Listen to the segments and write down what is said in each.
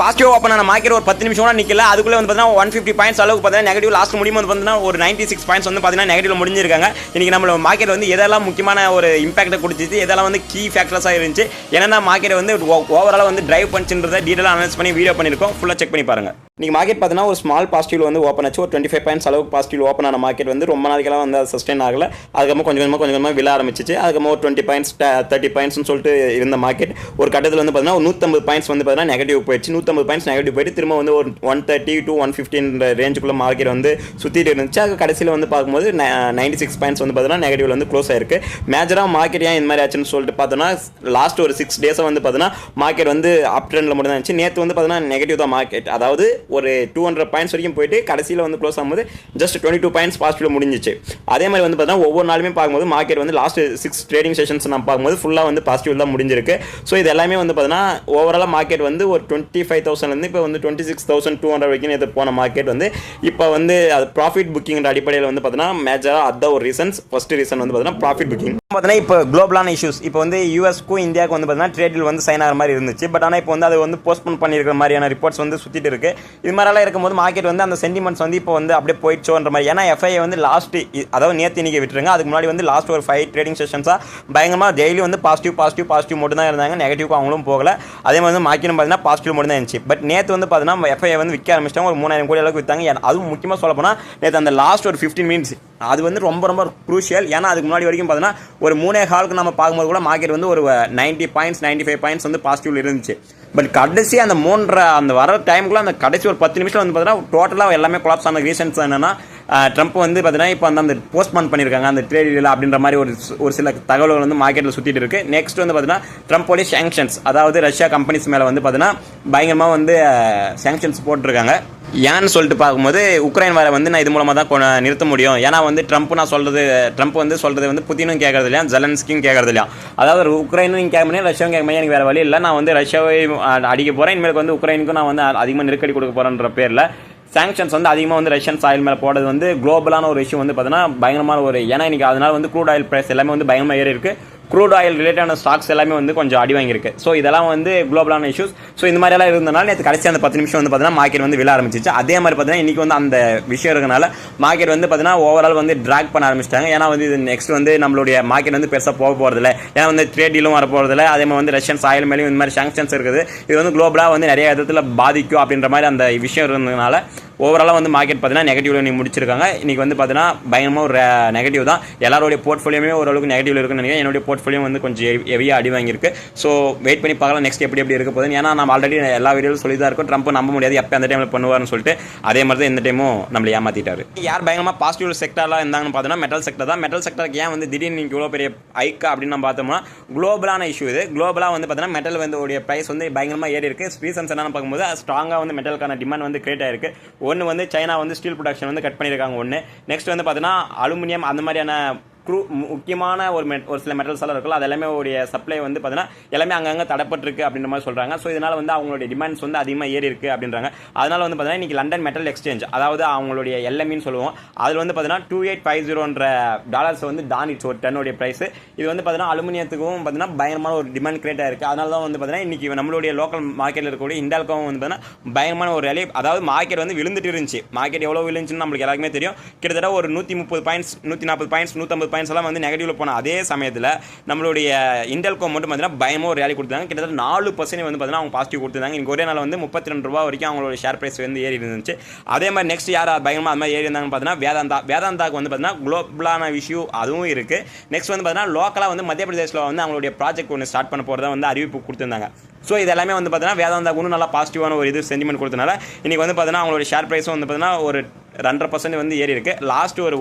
Positive open ஆன market ஒரு பத்து நிமிஷம் கூட நிற்கல அதுக்குள்ளே வந்து பார்த்தீங்கன்னா ஒன் ஃபிஃப்டி பாயிண்ட்ஸ் அளவுக்கு பார்த்தீங்கன்னா நெகட்டிவ் லாஸ்ட் முடியும் வந்து பார்த்தீங்கன்னா ஒரு நைன்டி சிக்ஸ் பாயிண்ட்ஸ் வந்து பார்த்தீங்கன்னா நெகட்டிவ் முடிஞ்சிருக்காங்க. இன்னைக்கு நம்ம மார்க்கெட் வந்து எதெல்லாம் முக்கியமான ஒரு இம்பாக்ட்டை கொடுத்துச்சு எதெல்லாம் வந்து கீ ஃபேக்டர்ஸாக இருந்துச்சு என்னென்ன மார்க்கெட் வந்து ஓவராலாக வந்து டிரைவ் பண்ணிச்சுன்றதை டீட்டெயிலாக அனலைஸ் பண்ணி வீடியோ பண்ணியிருக்கோம். ஃபுல்லாக செக் பண்ணி பாருங்க. இன்றைக்கி மார்க்கெட் பார்த்தீங்கன்னா ஒரு ஸ்மால் பாசிட்டிவ் வந்து ஓப்பன் ஆச்சு. ஒரு டுவெண்ட்டி ஃபைவ் பாயிண்ட்ஸ் அளவுக்கு பாசிட்டிவ் ஓப்பன் ஆன மார்க்கெட் வந்து ரொம்ப நாளைக்கெல்லாம் வந்து சஸ்டெயின் ஆகல. அதுக்கப்புறம் கொஞ்சம் கொஞ்சமாக கொஞ்சம் கொஞ்சமாக விழ ஆரம்பிச்சிச்சு. அதுக்கப்புறம் ஒரு டுவெண்ட்டி பாயிண்ட்ஸ் தேர்ட்டி பாயிண்ட்ஸ்னு சொல்லிட்டு இருந்த மார்க்கெட் ஒரு கட்டத்தில் வந்து பார்த்தீங்கன்னா ஒரு நூற்றம்பது பாயிண்ட்ஸ் வந்து பார்த்தீங்கன்னா நெகட்டிவ் போயிடுச்சு. நூற்றம்பது பாயிண்ட்ஸ் நெகட்டிவ் போயிட்டு திரும்ப வந்து ஒரு ஒன் தேர்ட்டி டூ ஒன் ஃபிஃப்டின்ற ரேஞ்சுக்குள்ள மார்க்கெட் வந்து சுற்றிட்டு இருந்துச்சு. அது கடைசியில் வந்து பார்க்கும்போது நைன்டி சிக்ஸ் பாயிண்ட்ஸ் வந்து பார்த்தீங்கன்னா நெகட்டிவ் வந்து க்ளோஸ் ஆயிருக்கு. மேஜராக மார்க்கெட் ஏன் இந்த மாதிரி ஆச்சுன்னு சொல்லிட்டு பார்த்தோன்னா லாஸ்ட் ஒரு சிக்ஸ் டேஸாக வந்து பார்த்தீங்கன்னா மார்க்கெட் வந்து அப் ட்ரெண்டில் மட்டும் தான் இருந்துச்சு. நேற்று வந்து பார்த்தீங்கன்னா நெகட்டிவ் தான் மார்க்கெட் அதாவது ஒரு டூ ஹண்ட்ரட் பாயிண்ட்ஸ் வரைக்கும் போயிட்டு கடைசியில் வந்து க்ளோஸ் ஆகும்போது just twenty two points positive முடிஞ்சிச்சு. அதே மாதிரி வந்து பார்த்தீங்கன்னா ஒவ்வொரு நாளுமே பார்க்கும்போது மார்க்கெட் வந்து லாஸ்ட் சிக்ஸ் ட்ரேடிங் செஷன்ஸ் நம்ம பார்க்கும்போது ஃபுல்லாக வந்து பாசிட்டிவ் தான் முடிஞ்சிருக்கு. ஸோ இது எல்லாமே வந்து பார்த்தீங்கன்னா ஓவராலாக மார்க்கெட் வந்து ஒரு டுவெண்ட்டி ஃபைவ் தௌசண்ட்லேருந்து இப்போ வந்து twenty six thousand two hundred வரைக்கும் இது போன மார்க்கெட் வந்து இப்போ வந்து அது ப்ராஃபிட் புக்கிங்கிற அடிப்படையில் வந்து பார்த்தீங்கன்னா மேஜராக அதான் ஒரு ரீசன்ஸ் ஃபர்ஸ்ட் ரீசன் வந்து பார்த்தீங்கன்னா ப்ராஃபிட் புக்கிங் பார்த்தீங்கன்னா இப்போ குளோபலான இஷ்யூஸ் இப்போ வந்து யூஎஸ்க்கும் இந்தியாவுக்கு வந்து பார்த்தீங்கன்னா ட்ரேடில் வந்து சைன் ஆகிற மாதிரி இருந்துச்சு. பட் ஆனால் இப்போ வந்து அது வந்து போஸ்ட்போன் பண்ணியிருக்கிற மாதிரியான ரிப்போர்ட்ஸ் வந்து சுற்றிட்டு இருக்கு. இது மாதிரிலாம் இருக்கும்போது மார்க்கெட் வந்து அந்த சென்டிமெண்ட்ஸ் வந்து இப்போ வந்து அப்படியே போயிடுச்சோன்ற மாதிரி. ஏன்னா எஃப்ஐ வந்து லாஸ்ட் அதாவது நேற்று இன்னைக்கு விட்டுருங்க. அதுக்கு முன்னாடி வந்து லாஸ்ட் ஒரு ஃபைவ் ட்ரேடிங் செஷன்ஸாக பயங்கரமாக டெய்லி வந்து பாசிட்டிவ் பாசிட்டிவ் பாசிட்டிவ் மட்டும் தான் இருந்தாங்க நெகட்டிவ்க்கு அவங்களும் போகல. அதே மாதிரி வந்து மார்க்கெட்டும் பார்த்தீங்கன்னா பாசிட்டிவ் மட்டும் தான் இருந்துச்சு பட் நேற்று வந்து பார்த்தீங்கன்னா எஃப்ஐ வந்து விற்க ஆரம்பிச்சிட்டாங்க. ஒரு மூணாயிரம் கோடி அளவுக்கு விற்றாங்க அதுவும் முக்கியமாக சொல்ல போனால் நேற்று அந்த லாஸ்ட் ஒரு ஃபிஃப்டீன் மினிட்ஸ் அது வந்து ரொம்ப ரொம்ப குரூஷியல் ஏன்னா அதுக்கு முன்னாடி வரைக்கும் பார்த்தீங்கன்னா ஒரு மூணே ஹாலுக்கு நம்ம பார்க்கும்போது கூட மார்க்கெட் வந்து ஒரு ninety points ninety five points வந்து பாசிட்டிவ் இருந்துச்சு. பட் கடைசி அந்த மூன்றரை அந்த வர டைமுக்குள்ள அந்த கடைசி ஒரு பத்து நிமிஷம் வந்து பார்த்தீங்கன்னா டோட்டலாக எல்லாமே கொலாப்ஸ் ஆன ரீசன்ஸ் என்னன்னா ட்ரம்ப் வந்து பார்த்தீங்கன்னா இப்போ அந்த அந்த போஸ்ட்மான் பண்ணியிருக்காங்க அந்த ட்ரேடில் அப்படின்ற மாதிரி ஒரு ஒரு சில தகவல்கள் வந்து மார்க்கெட்டில் சுற்றிட்டு இருக்கு. நெக்ஸ்ட் வந்து பார்த்தீங்கன்னா ட்ரம்ப்போடைய சேங்ஷன்ஸ் அதாவது ரஷ்யா கம்பெனிஸ் மேலே வந்து பார்த்தீங்கன்னா பயங்கரமாக வந்து சேங்ஷன்ஸ் போட்டிருக்காங்க. ஏன்னு சொல்லிட்டு பார்க்கும்போது உக்ரைன் வரை வந்து நான் இது மூலமாக தான் நிறுத்த முடியும். ஏன்னா வந்து ட்ரம்ப் நான் சொல்கிறது ட்ரம்ப் வந்து சொல்கிறது வந்து புதினும் கேட்கறது இல்லையா ஜெலன்ஸ்கியும் கேட்கறது இல்லையா அதாவது உக்ரைனும் கேட்க முடியும் ரஷ்யாவும் கேட்க முடியும் எனக்கு வேறு வழி இல்லை. நான் வந்து ரஷ்யாவை அடிக்க போகிறேன் இனிமேல் வந்து உக்ரைனுக்கும் நான் வந்து அதிகமாக நெருக்கடி கொடுக்க போகிறேன்ற பேரில் சாங்ஷன்ஸ் வந்து அதிகமாக வந்து ரஷ்யன் சாயில் மேலே போடுறது வந்து குளோபலான ஒரு விஷயம் வந்து பார்த்தீங்கன்னா பயங்கரமான ஒரு ஏன்னா இன்னைக்கு அதனால வந்து க்ரூட் ஆயில் ப்ரைஸ் எல்லாமே வந்து பயங்கரமாக ஏறி இருக்குது க்ரூட் ஆயில் ரிலேட்டான ஸ்டாக்ஸ் எல்லாமே வந்து கொஞ்சம் அடி வாங்கியிருக்கு. ஸோ இதெல்லாம் வந்து குளோபலான இஷ்யூஸ் ஸோ இந்த மாதிரியெல்லாம் இருந்தனால நேற்று கடைசி அந்த பத்து நிமிஷம் வந்து பார்த்தீங்கன்னா மார்க்கெட் வந்து விழ ஆரம்பிச்சிச்சு. அதே மாதிரி பார்த்தீங்கன்னா இன்னைக்கு வந்து அந்த விஷயம் இருக்கனால மார்க்கெட் வந்து பார்த்தீங்கன்னா ஓவரால் வந்து ட்ராக் பண்ண ஆரம்பிச்சிட்டாங்க. ஏன்னா வந்து இது நெக்ஸ்ட் வந்து நம்மளுடைய மார்க்கெட் வந்து பெருசாக போக போகிறதில்ல ஏன்னா வந்து ட்ரேடிலும் வர போகிறதில்ல அதே மாதிரி வந்து ரஷ்யன் சாயில் மேலேயும் இந்த மாதிரி சாங்ஷன்ஸ் இருக்குது. இது வந்து குளோபலாக வந்து நிறைய விதத்தில் பாதிக்கும் அப்படின்ற மாதிரி அந்த விஷயம் இருந்ததுனால ஓவராலாக வந்து மார்க்கெட் பார்த்தீங்கன்னா நெகட்டிவ்ல நீ முடிச்சிருக்காங்க. இன்னைக்கு வந்து பார்த்தீங்கன்னா பயங்கரமாக ஒரு நெகட்டிவ் தான். எல்லாருடைய போர்ட்ஃபோலியோமே ஓரளவுக்கு நெகட்டிவ்ல இருக்குன்னு நினைக்கிறேன். என்னுடைய போர்ட்ஃபோலியோ வந்து கொஞ்சம் ஹெவியாக அடி வாங்கியிருக்கு. ஸோ வெயிட் பண்ணி பார்க்கலாம் நெக்ஸ்ட் எப்படி எப்படி இருக்க போகுது ஏன்னா நம்ம ஆல்ரெடி எல்லா வீடியோ சொல்லி தான் இருக்கும். ட்ரம்ப் நம்ப முடியாது. எப்போ அந்த டைமில் பண்ணுவார்னு சொல்லிட்டு. அதே மாதிரி தான் இந்த டைமும் நம்மளை ஏமாத்திட்டாரு. யார் பயங்கரமாக பாசிட்டிவ் செக்டர்லாம் இருந்தாங்கன்னு பார்த்தீங்கன்னா மெட்டல் செக்டர் தான். மெட்டல் செக்டருக்கு ஏன் வந்து திடீர்னு இவ்வளோ பெரிய ஐக்கா அப்படின்னு நம்ம பார்த்தோம்னா குளோபலான இஷ்யூ இது. குளோபலாக வந்து பார்த்தீங்கன்னா மெட்டல் வந்து உடைய ப்ரைஸ் வந்து பயங்கரமாக ஏறி இருக்கு ரீசன்ஸ் என்னென்னு பார்க்கும்போது ஸ்ட்ராங்காக வந்து மெட்டலுக்கான டிமாண்ட் வந்து கிரியேட் ஆயிருக்கு. ஒன்று வந்து சைனா வந்து ஸ்டீல் ப்ரொடக்ஷன் வந்து கட் பண்ணியிருக்காங்க ஒன்று நெக்ஸ்ட் வந்து பார்த்தீங்கன்னா அலுமினியம் அந்த மாதிரியான க்ரூ முக்கியமான ஒரு மெட் ஒரு சில மெட்டல்ஸ் எல்லாம் இருக்குல்ல அது எல்லாமே உடைய சப்ளை வந்து பார்த்தீங்கன்னா எல்லாமே அங்கங்கே தடப்பட்டிருக்கு அப்படின்ற மாதிரி சொல்கிறாங்க ஸோ இதனால் வந்து அவங்களுடைய டிமாண்ட்ஸ் வந்து அதிகமாக ஏறி இருக்குது அப்படின்றாங்க. அதனால் வந்து பார்த்தீங்கன்னா இன்றைக்கி லண்டன் மெட்டல் எக்ஸ்சேஞ்ச் அதாவது அவங்களுடைய எல்எம்இன்னு சொல்லுவோம் அதில் வந்து பார்த்தீங்கன்னா டூ எயிட் ஃபைவ் ஜீரோன்ற டாலர்ஸ் வந்து டானிட்ஸ் ஒரு டன்னுடைய ப்ரைஸ் இது வந்து பார்த்தீங்கன்னா அலுமினியத்துக்கும் பார்த்தீங்கன்னா பயங்கரமான ஒரு டிமாண்ட் கிரியேட் ஆயிருக்கு. அதனால தான் வந்து பார்த்தீங்கன்னா இன்னைக்கு நம்மளுடைய லோக்கல் மார்க்கெட்டில் இருக்கக்கூடிய இண்டால்காவும் வந்து பார்த்தீங்கன்னா பயங்கரமான ஒரு வேலை அதாவது மார்க்கெட் வந்து விழுந்துட்டு இருந்துச்சு. மார்க்கெட் எவ்வளோ விழுந்துச்சுன்னு நம்மளுக்கு எல்லாருக்குமே தெரியும். கிட்டத்தட்ட ஒரு நூற்றி முப்பது பாயிண்ட்ஸ் நூற்றி நாற்பது பாயிண்ட்ஸ் நூற்றம்பது பாயிண்ட்ஸ் எல்லாம் வந்து நெகட்டிவ்ல போன அதே சமயத்தில் நம்மளுடைய இண்டல்கோ மட்டும் பார்த்தீங்கன்னா பயமோ ஒரு ரேலி கொடுத்தாங்க கிட்டத்தட்ட நாலு பர்சன்ட் வந்து பார்த்தீங்கன்னா அவங்க பாசிட்டிவ் கொடுத்துருந்தாங்க. இங்கே ஒரே நாள் வந்து முப்பத்தி ரெண்டு ரூபா வரைக்கும் அவங்களோட ஷேர் பிரைஸ் வந்து ஏறி இருந்துச்சு. அதே மாதிரி நெக்ஸ்ட் யார் பயங்கரமாக அது மாதிரி ஏறி இருந்தாங்கன்னு பார்த்தீங்கன்னா வேதாந்தா. வேதாந்தாக்கு வந்து பார்த்தீங்கன்னா குளோபலான இஷ்யூ அதுவும் இருக்குது நெக்ஸ்ட் வந்து பார்த்தீங்கன்னா லோக்கலாக வந்து மத்திய பிரதேசில் வந்து அவங்களுடைய ப்ராஜெக்ட் ஒன்று ஸ்டார்ட் பண்ண போகிறதா வந்து அறிவிப்பு கொடுத்துருந்தாங்க. ஸோ இது எல்லாமே வந்து பார்த்தீங்கன்னா வேதாந்தா இன்னும் நல்லா பாசிட்டிவான ஒரு இது சென்டிமெண்ட் கொடுத்தனால இன்னைக்கு வந்து பார்த்தீங்கன்னா அவங்களோட ஷேர் ப்ரைஸும் வந்து பார்த்தீங்கன்னா ஒரு ரெண்டரை பர்சன்ட் வந்து ஏறி இருக்குது லாஸ்ட் ஒரு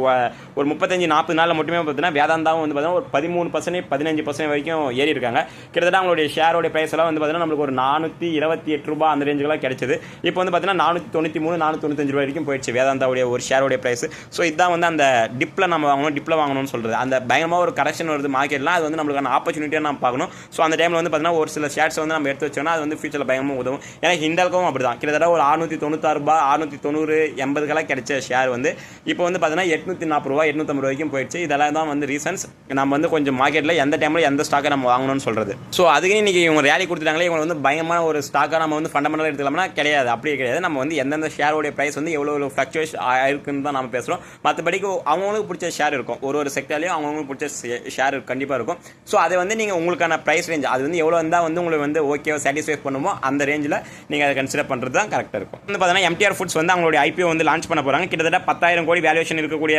ஒரு முப்பத்தஞ்சு நாற்பது நாளில் மட்டுமே பார்த்தீங்கன்னா வேதாந்தாவும் வந்து பார்த்தீங்கன்னா ஒரு பதிமூணு பர்சன்ட் பதினஞ்சு பர்சன்ட் வரைக்கும் ஏறி இருக்காங்க. கிட்டத்தட்ட அவங்களுடைய ஷேரோடைய ப்ரைஸ் எல்லாம் வந்து பார்த்தீங்கன்னா நம்மளுக்கு ஒரு நானூற்றி இருபத்தி எட்டு ரூபா அந்த ரேஞ்சுக்குலாம் கிடைச்சது. இப்போ வந்து பார்த்தீங்கன்னா நானூற்றி தொண்ணூற்றி மூணு நானூற்றி தொண்ணூத்தஞ்சு ரூபாய் வரைக்கும் போயிடுச்சு வேதாந்தாவுடைய ஒரு ஷேரோடைய ப்ரைஸ் ஸோ இதுதான் வந்து அந்த டிப்பில் நம்ம வாங்கணும் டிப்பில் வாங்கணும்னு சொல்கிறது அந்த பயங்கரமாக ஒரு கரெக்ஷன் வருது மார்க்கெட்லாம் அது வந்து நம்மளுக்கான ஆப்பர்ச்சுனிட்டியாக நம்ம பார்க்கணும். ஸோ அந்த டைமில் வந்து பார்த்தீங்கன்னா ஒரு சில ஷேர்ஸ் வந்து நம்ம எடுத்து வச்சோம்னா அது வந்து ஃபியூச்சரில் பயங்கரமாக உதவும். ஏன்னா ஹிண்டல்கும் அப்படி தான் கிட்டத்தட்ட ஒரு அறுநூற்றி தொண்ணூத்தாறு ரூபாய் அறுநூற்றி தொண்ணூறு எண்பதுக்கெல்லாம் கிடைச்ச ஷேர் வந்து இப்போ வந்து பார்த்தீங்கன்னா எட்நூற்றி நாற்பது ரூபா எட்நூற்றம்பது ரூபாய்க்கும் போயிடுச்சு. இதெல்லாம் தான் வந்து ரீசன்ஸ் நம்ம வந்து கொஞ்சம் மார்க்கெட்டில் எந்த டைமில் எந்த ஸ்டாக்கை நம்ம வாங்கணும்னு சொல்கிறது ஸோ அதுக்கு இன்னைக்கு இவங்க ரேலி கொடுத்துட்டாங்களே இவங்க வந்து பயங்கரமான ஒரு ஸ்டாக்காக நம்ம வந்து ஃபண்டமெண்டலாக எடுத்துக்கலாம்னா கிடையாது. அப்படியே கிடையாது. நம்ம வந்து எந்தெந்த ஷேரோடைய ப்ரைஸ் வந்து எவ்வளோ எவ்வளோ ஃப்ளக்சுவேஷன் ஆயிருக்குன்னு தான் நம்ம பேசுகிறோம் மற்றபடிக்கு அவங்களுக்கு பிடிச்ச ஷேர் இருக்கும். ஒரு ஒரு செக்டர்லேயும் அவங்களுக்கு பிடிச்ச ஷேர் கண்டிப்பாக இருக்கும். ஸோ அதை வந்து நீங்கள் உங்களுக்கான ப்ரைஸ் ரேஞ்ச் அது வந்து எவ்வளோ இருந்தால் வந்து உங்களுக்கு வந்து ஓகே சாட்டிஸ்ஃபை பண்ணுமோ அந்த ரேஞ்சில் நீங்கள் அதை கன்சிடர் பண்ணுறது தான் கரெக்டாக இருக்கும். வந்து பார்த்தீங்கன்னா எம்டிஆர் ஃபுட்ஸ் வந்து அவங்களுடைய ஐபிஓ வந்து லான்ச் பண்ண போகிறாங்க கிட்டத்தட்ட பத்தாயிரம் கோடி வேல்யூஷன் இருக்கக்கூடிய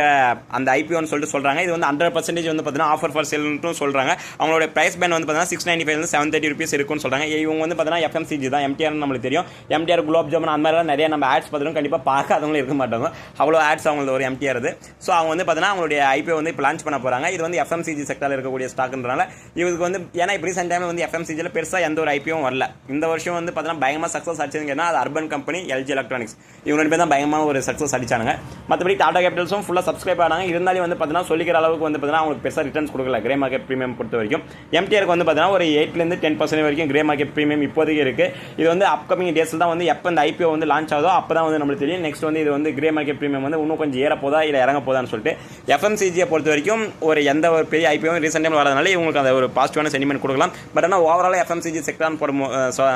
அந்த ஐபிஓன்னு சொல்லிட்டு சொல்கிறாங்க இது வந்து ஹண்ட்ரட் பர்சன்டேஜ் வந்து பார்த்தீங்கன்னா ஆஃபர் ஃபார் சேல்னு சொல்கிறாங்க அவங்களோட ப்ரைஸ் பேண்ட் வந்து பார்த்தீங்கன்னா six ninety five seven thirty rupees இருக்குன்னு சொல்கிறாங்க இவங்க வந்து பார்த்தீங்கன்னா எஃப்எம்சிஜி தான். எம்டிஆர் நம்மளுக்கு தெரியும். எம்டிஆர் குலாப் ஜாமுன் அந்த மாதிரிலாம் நிறைய நம்ம ஆட்ஸ் பார்த்துருக்கோம். கண்டிப்பாக பார்க்காதவங்களும் இருக்க மாட்டாங்க. அவ்வளோ ஆட்ஸ் அவங்களது ஒரு எம்டிஆர் இது. ஸோ அவங்க வந்து பார்த்தீங்கன்னா அவங்களுடைய ஐபிஓ வந்து இப்போ லான்ச் பண்ண போகிறாங்க இது வந்து எஃப்எம்சிஜி செக்டரில் இருக்கக்கூடிய ஸ்டாக்ன்றனால இவருக்கு வந்து ஏன்னா இப்போ ரீசெண்ட் டைம் வந்து எஃப்எம்சிஜியில் பெருசாக எந்த ஒரு எப்பயும் வரல. இந்த வருஷம் வந்து பார்த்தீங்கன்னா பயங்கரமாக சக்ஸஸ் அடிச்சதுங்கன்னா அது அர்பன் கம்பெனி எல்ஜி எலக்ட்ரானிக்ஸ் இவங்க ரெண்டு பேர் தான் பயங்கரமாக ஒரு சக்ஸஸ் அடிச்சாங்க மற்றபடி டாடா கேபிட்டல்ஸும் ஃபுல்லாக சப்ஸ்கிரைப் ஆனாங்க. இருந்தாலும் வந்து பார்த்தீங்கன்னா சொல்லிக்கிற அளவுக்கு வந்து பார்த்தீங்கன்னா அவங்களுக்கு பெருசாக ரிட்டர்ன்ஸ் கொடுக்கல. கிரே மார்க்கெட் ப்ரீமியம் பொறுத்த வரைக்கும். எம்டிஆருக்கு வந்து பார்த்தீங்கன்னா ஒரு எயிட்லேருந்து டென் பர்சன்ட் வரைக்கும் கிரே மார்க்கெட் ப்ரீமியம் இப்போதைக்கு இருக்குது இது வந்து அப்கமிங் டேஸில் தான் வந்து எப்போ இந்த ஐபிஓ வந்து லான்ச் ஆகுதோ அப்போ தான் வந்து நம்மளுக்கு தெரியும். நெக்ஸ்ட் வந்து இது வந்து கிரே மார்க்கெட் ப்ரீமியம் வந்து இன்னும் கொஞ்சம் ஏற போதா இல்லை இறங்க போதான்னு சொல்லிட்டு எஃப்எம்சிஜியை பொறுத்த வரைக்கும் ஒரு எந்த ஒரு பெரிய ஐபிஓ ரீசெண்ட் டைம் வரதுனால இவங்களுக்கு அந்த ஒரு பாசிட்டிவான சென்டிமெண்ட் கொடுக்கலாம். பட் ஆனால் ஓவரால் எஃப்எம்சிஜி செக்டார்னு போடும்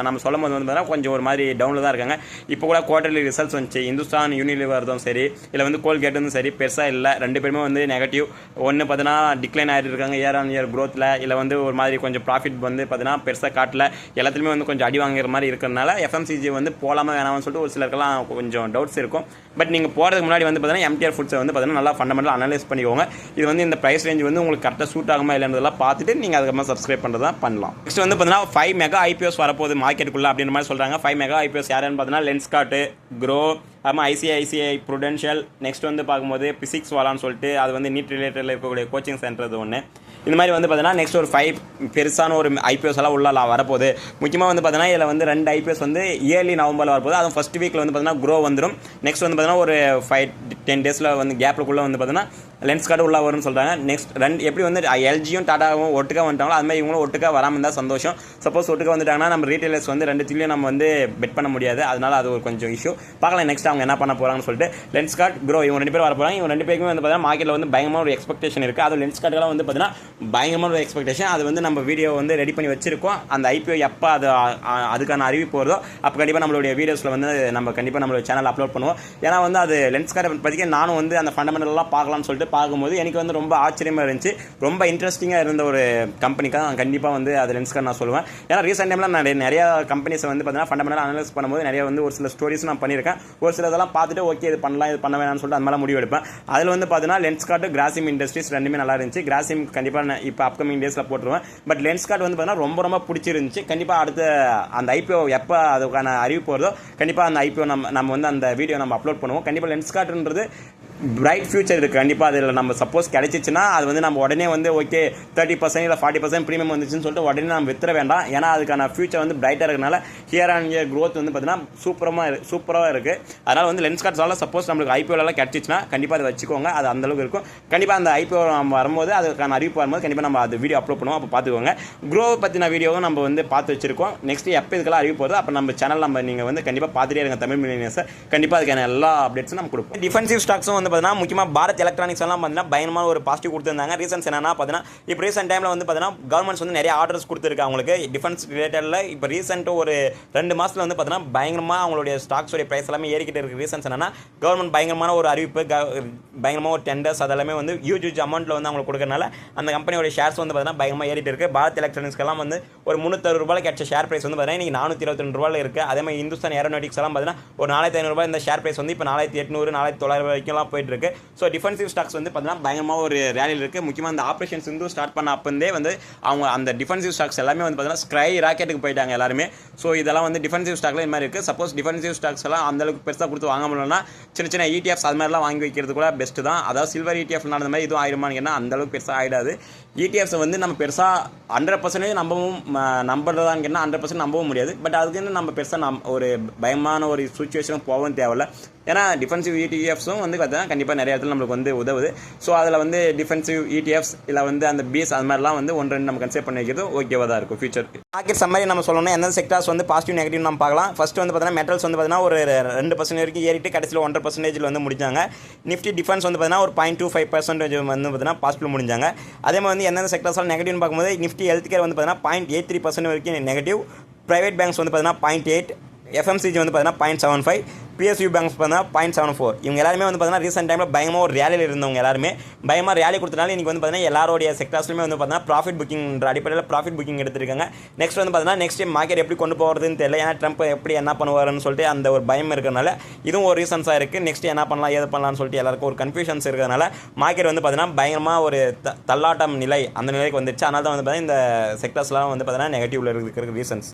நம்ம சொல்லும் போது வந்து பார்த்தீங்கன்னா கொஞ்சம் ஒரு மாதிரி டவுனில் தான் இருக்காங்க. இப்போ கூட குவார்டர்லி ரிசல்ட்ஸ் வந்துச்சு. இந்துஸ்தான் யூனிலிவர்தும் சரி இல்லை வந்து கோல்கேட்டும் சரி பெருசாக இல்லை. ரெண்டு பேருமே வந்து நெகட்டிவ் ஒன்று பார்த்தீங்கன்னா டிக்ளைன் ஆகிட்டு இருக்காங்க இயர் ஆன் இயர் க்ரோத்தில் இல்லை வந்து ஒரு மாதிரி கொஞ்சம் ப்ராஃபிட் வந்து பார்த்தீங்கன்னா பெருசாக காட்டல. எல்லாத்துலேயுமே வந்து கொஞ்சம் அடி வாங்குற மாதிரி இருக்கிறதுனால எஃப்எம்சிஜி வந்து போகலாமா வேணாம்னு சொல்லிட்டு ஒரு சிலருக்கெல்லாம் கொஞ்சம் டவுட்ஸ் இருக்கும். பட் நீங்கள் போகிறதுக்கு முன்னாடி வந்து பார்த்தீங்கன்னா எம்டிஆர் ஃபுட்ஸை வந்து பார்த்தீங்கன்னா நல்லா ஃபண்டமெண்டல் அனலைஸ் பண்ணிக்கோங்க. இது வந்து இந்த ப்ரைஸ் ரேஞ்ச் வந்து உங்களுக்கு கரெக்டாக சூட் ஆகுமா இல்லைன்றதெல்லாம் பார்த்துட்டு நீங்கள் அதுக்கப்புறமா சப்ஸ்கிரைப் பண்ணுறதா பண்ணலாம். நெக்ஸ்ட் வந்து பார்த்தீங்கன்னா ஃபைவ் மெகா ஐ ஐபிஎஸ் வரப்போகுது மார்க்கெட்டுக்குள்ளே அப்படின்ற மாதிரி சொல்கிறாங்க ஃபைவ் மெகா ஐபிஎஸ் யாருன்னு பார்த்தீங்கன்னா லென்ஸ்கார்ட் க்ரோ அப்புறமா ஐசிஐசிஐ ப்ரூடென்ஷியல் நெக்ஸ்ட் வந்து பார்க்கும்போது பிசிக்ஸ் வாலான்னு சொல்லிட்டு அது வந்து நீட் ரிலேட்டடில் இருக்கக்கூடிய கோச்சிங் சென்டர் இது ஒன்று இந்த மாதிரி வந்து பார்த்தீங்கன்னா நெக்ஸ்ட் ஒரு ஃபைவ் பெருசான ஒரு ஐபிஎஸ் எல்லாம் உள்ள வரப்போகுது. முக்கியமாக வந்து பார்த்தீங்கன்னா இதில் வந்து ரெண்டு ஐபிஎஸ் வந்து இயர்லி நவம்பரில் வரப்போகுது. அதுவும் ஃபஸ்ட் வீக்கில் வந்து பார்த்தீங்கன்னா க்ரோ வந்துடும் நெக்ஸ்ட் வந்து பார்த்தீங்கன்னா ஒரு ஃபைவ் டென் டேஸில் வந்து கேப்புக்குள்ளே வந்து பார்த்தீங்கன்னா லென்ஸ் கார்டு உள்ள வரும்னு சொல்கிறாங்க நெக்ஸ்ட் ரெண்டு எப்படி வந்து எல்ஜியும் டாட்டாவும் ஒட்டுக்கா வந்துட்டாங்களோ அது மாதிரி இவங்களும் ஒட்டுக்கா வராமல் இருந்தால் சந்தோஷம். சப்போஸ் ஒட்டுக்கா வந்துட்டாங்கன்னா நம்ம ரீட்டைலர்ஸ் வந்து ரெண்டுத்துலேயும் நம்ம வந்து பெட் பண்ண முடியாது. அதனால அது ஒரு கொஞ்சம் இஷ்யூ பார்க்கலாம் நெக்ஸ்ட் அவங்க என்ன பண்ண போகிறாங்கன்னு சொல்லிட்டு. லென்ஸ் கார்டு க்ரோ இவங்க ரெண்டு பேர் வர போகிறாங்க இவங்க ரெண்டு பேருக்குமே வந்து பார்த்தீங்கன்னா மார்க்கெட்டில் வந்து பயங்கரமாக ஒரு எக்ஸ்பெக்டேஷன் இருக்குது அது லென்ஸ் கார்டுலாம் வந்து பார்த்தீங்கன்னா பயங்கரமான ஒரு எக்ஸ்பெக்டேஷன் அது வந்து நம்ம வீடியோ வந்து ரெடி பண்ணி வச்சிருக்கோம். அந்த ஐபிஓ எப்போ அது அதுக்கான அறிவிப்பு வருதோ அப்போ கண்டிப்பாக நம்மளுடைய வீடியோஸில் வந்து நம்ம கண்டிப்பாக நம்மளோட சேனல் அப்லோட் பண்ணுவோம். ஏன்னா வந்து அது லென்ஸ் கார்டை பற்றி நானும் வந்து அந்த ஃபண்டமெண்டலாம் பார்க்கலாம்னு சொல்லிட்டு பார்க்கும்போது எனக்கு வந்து ரொம்ப ஆச்சரியமாக இருந்துச்சு. ரொம்ப இன்ட்ரெஸ்டிங்காக இருந்த ஒரு கம்பெனிக்காக நான் கண்டிப்பாக வந்து அது லென்ஸ்க்காக நான் சொல்லுவேன். ஏன்னா ரீசெண்ட் டைமில் நான் நிறைய- கம்பெனிஸை வந்து பார்த்தீங்கன்னா ஃபண்டமெண்டலாக அனலைஸ் பண்ணும்போது நிறைய வந்து ஒரு சில ஸ்டோரிஸ் நான் பண்ணியிருக்கேன். ஒரு சில இதெல்லாம் பார்த்துட்டு ஓகே இது பண்ணலாம் இது பண்ண வேணாம்னு சொல்லிட்டு அந்த மாதிரி முடிவு எடுப்பேன். அதில் வந்து பார்த்தீங்கன்னா லென்ஸ் கார்டு கிராசிம் இண்டஸ்ட்ரீஸ் ரெண்டுமே நல்லா இருந்துச்சு. கிராசிம் கண்டிப்பாக நான் இப்போ அப்கமிங் டேஸில் போட்டுருவேன். பட் லென்ஸ் கார்டு வந்து பார்த்தீங்கன்னா ரொம்ப ரொம்ப பிடிச்சிருந்துச்சு. கண்டிப்பாக அடுத்த அந்த ஐபிஓ எப்போ அதுக்கான அறிவிப்பு வருதோ கண்டிப்பாக அந்த ஐபிஓ நம்ம நம்ம வந்து அந்த வீடியோ நம்ம அப்லோட் பண்ணுவோம். கண்டிப்பாக லென்ஸ் கார்டுன்றது பிரைட் ஃபியூச்சர் இருக்குது கண்டிப்பாக அதில் நம்ம சப்போஸ் கிடச்சிச்சின்னா அது வந்து நம்ம உடனே வந்து ஓகே தேர்ட்டி பர்சன்ட் இல்லை ஃபார்ட்டி பர்சன்ட் ப்ரீமியம் வந்துச்சுன்னு சொல்லிட்டு உடனே நம்ம வித்துற வேண்டாம். ஏன்னா அதுக்கான ஃபியூச்சர் வந்து பிரைட்டாக இருக்கிறனால ஹியர் அண்ட் இயர் க்ரோத் வந்து பார்த்தீங்கன்னா சூப்பரமாக சூப்பராக இருக்குது அதனால் வந்து லென்ஸ் கார்ட்ஸால் சப்போஸ் நம்மளுக்கு ஐபிஓலாம் கிடச்சிச்சுன்னா கண்டிப்பாக அதை வச்சுக்கோங்க. அது அந்தளவுக்கு இருக்கும். கண்டிப்பாக அந்த ஐபிஓ நம்ம வரும்போது அதுக்கான அறிவிப்பு வரும்போது கண்டிப்பாக நம்ம அது வீடியோ அப்லோட் பண்ணுவோம். அப்போ பார்த்துக்கோங்க க்ரோ பற்றின வீடியோவும் நம்ம வந்து பார்த்து வச்சிருக்கோம். நெக்ஸ்ட் எப்போ இதுக்கெல்லாம் அறிவிப்பு வருதோ அப்போ நம்ம சேனல் நம்ம நீங்கள் வந்து கண்டிப்பாக பார்த்துட்டே இருங்க. தமிழ் மில்லியனர்ஸை கண்டிப்பாக அதுக்கான எல்லா அப்டேட்ஸும் நம்ம கொடுப்போம். டிஃபென்சிவ் ஸ்டாக்ஸும் வந்து பார்த்தீங்கன்னா முக்கியமாக பாரத் எலக்ட்ரானிக்ஸ் எல்லாம் பார்த்தீங்கன்னா பயங்கரமான ஒரு பாசிட்டிவ் கொடுத்துருந்தாங்க. ரீசன்ஸ் என்னன்னா பார்த்தீங்கன்னா இப்போ ரீசெண்ட் டைமில் வந்து பார்த்தீங்கன்னா கவர்மெண்ட்ஸ் வந்து நிறைய ஆர்டர்ஸ் கொடுத்துருக்கு அவங்களுக்கு. டிஃபென்ஸ் ரிலேட்டடில் இப்போ ரீசெண்டாக ஒரு ரெண்டு மாதத்தில் வந்து பார்த்தீங்கன்னா பயங்கரமாக அவங்களுடைய ஸ்டாக்ஸோடைய ப்ரைஸ் எல்லாமே ஏறிக்கிட்டு இருக்கு. ரீசன்ஸ் என்னன்னா கவர்மெண்ட் பயங்கரமான ஒரு அறிவிப்பு க- பயங்கரமாக ஒரு டெண்டர்ஸ் அதெல்லாமே வந்து ஹியூஜ் ஹியூஜ் அமௌண்ட்டில் வந்து அவங்களுக்கு கொடுக்கறனால அந்த கம்பெனியோட ஷேர்ஸ் வந்து பார்த்தீங்கன்னா பயங்கரமாக ஏறிட்டு இருக்கு. பாரத் எலக்ட்ரானிக்ஸ்க்கெல்லாம் வந்து ஒரு முந்நூற்றறுபது ரூபாய் கிடைச்ச ஷேர் ப்ரைஸ் வந்து பார்த்தீங்கன்னா இன்றைக்கி நானூற்றி இருபத்தி ரெண்டு ரூபாயில் இருக்குது அதே மாதிரி இந்துஸ்தான் ஏரோநாட்டிக்ஸ் எல்லாம் பார்த்தீங்கன்னா ஒரு நாலாயிரத்தி ஐநூறுபா இந்த ஷேர் ப்ரைஸ் வந்து இப்போ நாலாயிரத்தி எட்நூறு நாலாயிரத்தி தொள்ளாயிரம் வரைக்கும்லாம் போயிட்டு இருக்கு ஸோ டிஃபென்சிவ் ஸ்டாக்ஸ் வந்து பார்த்தீங்கன்னா பயங்கரமாக ஒரு ரேலியில் இருக்குது முக்கியமாக அந்த ஆப்ரேஷன் சிந்து ஸ்டார்ட் பண்ண அப்பந்தே வந்து அவங்க அந்த டிஃபென்சிவ் ஸ்டாக்ஸ் எல்லாமே வந்து பார்த்தீங்கன்னா ஸ்க்ரை ராக்கெட்டுக்கு போயிட்டாங்க எல்லாருமே. ஸோ இதெல்லாம் வந்து டிஃபென்சிவ் ஸ்டாக்ல இந்த மாதிரி இருக்குது சப்போஸ் டிஃபென்சிவ் ஸ்டாக்ஸ் எல்லாம் அந்த அளவுக்கு பெருசாக கொடுத்து வாங்க முடியலன்னா சின்ன சின்ன இடிஎஃப்ஸ் அது மாதிரிலாம் வாங்கி வைக்கிறது கூட பெஸ்ட் தான். அதாவது சில்வர் இடிஎஃப் நடந்த மாதிரி இதுவும் ஆயிடுமான்னு கேட்டால் அந்த அளவுக்கு பெருசாக ஆயிடாது. இடிஎஃப்ஸை வந்து நம்ம பெருசாக ஹண்ட்ரட் பர்சன்டேஜ் நம்பவும் நம்புறதான்னு கேட்டால் ஹண்ட்ரட் பர்சன்ட் நம்பவும் முடியாது. பட் அதுக்குன்னு நம்ம பெருசாக நம் ஒரு பயமான ஒரு சுச்சுவேஷனும் போகவும் தேவையில்ல. ஏன்னா டிஃபென்சிவ் இடிஎஃப்ஸும் வந்து பார்த்தா தான் கண்டிப்பாக நிறைய இடத்துல நம்மளுக்கு வந்து உதவுது. ஸோ அதில் வந்து டிஃபென்சிவ் இடிஎஃப்ஸ் இல்லை வந்து அந்த பீஸ் அது மாதிரிலாம் வந்து ஒன்று ரெண்டு நம்ம கன்சிடர் பண்ணி வைக்கிறது ஓகேவாக தான் இருக்கும் ஃபியூச்சர் மார்க்கெட் சம்மரி நம்ம சொல்லணும் எந்தெந்த செக்டார்ஸ் வந்து பாசிட்டிவ் நெகட்டிவ் நம்ம பார்க்கலாம். ஃபஸ்ட்டு வந்து பார்த்தீங்கன்னா மெட்டல்ஸ் வந்து பார்த்தீங்கன்னா ஒரு ரெண்டு பர்சன்ட் வரைக்கும் ஏறிட்டு கடைசியில் ஒன்றரை பர்சன்டேஜில் வந்து முடிஞ்சாங்க. நிஃப்டி டிஃபென்ஸ் வந்து பார்த்தீங்கன்னா ஒரு பாயிண்ட் டூ ஃபைவ் பர்சன்டேஜ் வந்து பார்த்தீங்கன்னா பாசிட்டிவ் முடிஞ்சாங்க. அதே மாதிரி வந்து எந்தெந்த செக்டர்ஸ்லாம் நெகட்டிவ்னு பார்க்கும்போது நிஃப்டி ஹெல்த் கேர் வந்து பார்த்தீங்கன்னா பாயிண்ட் எயிட் த்ரீ பர்சன்ட் வரைக்கும் நெகட்டிவ் ப்ரைவேட் பேங்க்ஸ் வந்து பார்த்தீங்கன்னா பாயிண்ட் எயிட் எஃப்எம்சிஜி வந்து பார்த்தீங்கன்னா point seven five PSU banks பார்த்தீங்கன்னா பாயிண்ட் செவன் ஃபோர் இவங்க எல்லாருமே வந்து பார்த்தீங்கன்னா ரீசெண்ட் டைமில் பயமாக ஒரு ரேலியில் இருந்தவங்க எல்லாருமே. பயமாக ரேலி கொடுத்தனால இன்றைக்கி வந்து பார்த்தீங்கன்னா எல்லாருடைய செக்டர்ஸ்லையுமே வந்து பார்த்தீங்கன்னா ப்ராஃபிட் புக்கிங் அடிப்படையில் ப்ராஃபிட் புக்கிங் எடுத்திருக்காங்க. நெக்ஸ்ட் வந்து பார்த்தீங்கன்னா நெக்ஸ்ட் மார்க்கெட் எப்படி கொண்டு போகிறதுன்னு தெரியல. ஏன்னா ட்ரம்ப் எப்படி என்ன பண்ணுவாருன்னு சொல்லிட்டு அந்த ஒரு பயம் இருக்கிறனால இதுவும் ஒரு ரீசன்ஸாக இருக்குது நெக்ஸ்ட் என்ன பண்ணலாம் ஏது பண்ணலாம்னு சொல்லிட்டு எல்லாருக்கும் ஒரு கன்ஃபியூஷன்ஸ் இருக்கிறதுனால மார்க்கெட் வந்து பார்த்தீங்கன்னா பயங்கரமாக ஒரு த- தள்ளாட்டம் நிலை அந்த நிலைக்கு வந்துச்சு அதனால தான் வந்து பார்த்தீங்கன்னா இந்த செக்டர்ஸ்லாம் வந்து பார்த்தீங்கன்னா நெகட்டிவ்ல இருக்கிற ரீசன்ஸ்